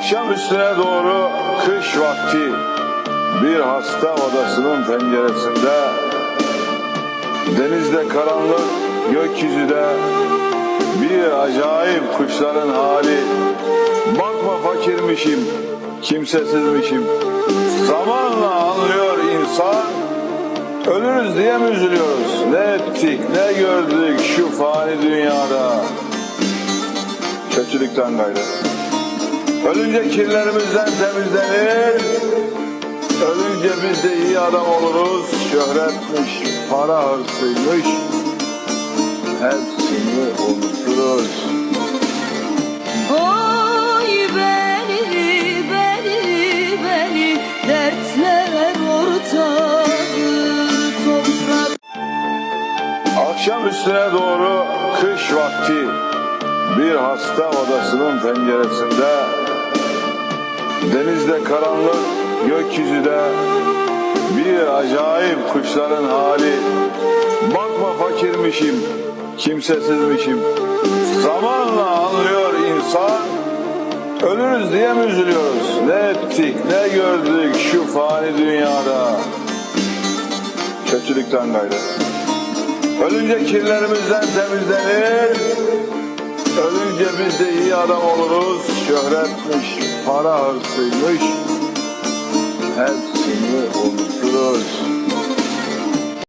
Akşam üstüne doğru kış vakti. Bir hasta odasının penceresinde denizde karanlık gökyüzüde bir acayip kuşların hali. Bakma fakirmişim kimsesizmişim. Zamanla anlıyor insan ölürüz diye mi üzülüyoruz? Ne ettik ne gördük şu fani dünyada? Kötülükten gayrı Ölünce kirlerimizden temizlenir. Ölünce biz de iyi adam oluruz. Şöhretmiş, para hırsıymış. Hepsini unuturuz. Oy beni, beni, beni dertler ortağı toprak Akşam üstüne doğru kış vakti bir hasta odasının penceresinde denizde karanlık gökyüzüde bir acayip kuşların hali. Bakma fakirmişim kimsesizmişim. Zamanla anlıyor insan ölürüz diye mi üzülüyoruz? Ne ettik ne gördük şu fani dünyada? Kötülükten gayrı. Ölünce kirlerimizden temizlenir. Ölünce biz de iyi adam oluruz. Şöhretmiş, para hırsıymış. Hepsini unuturuz.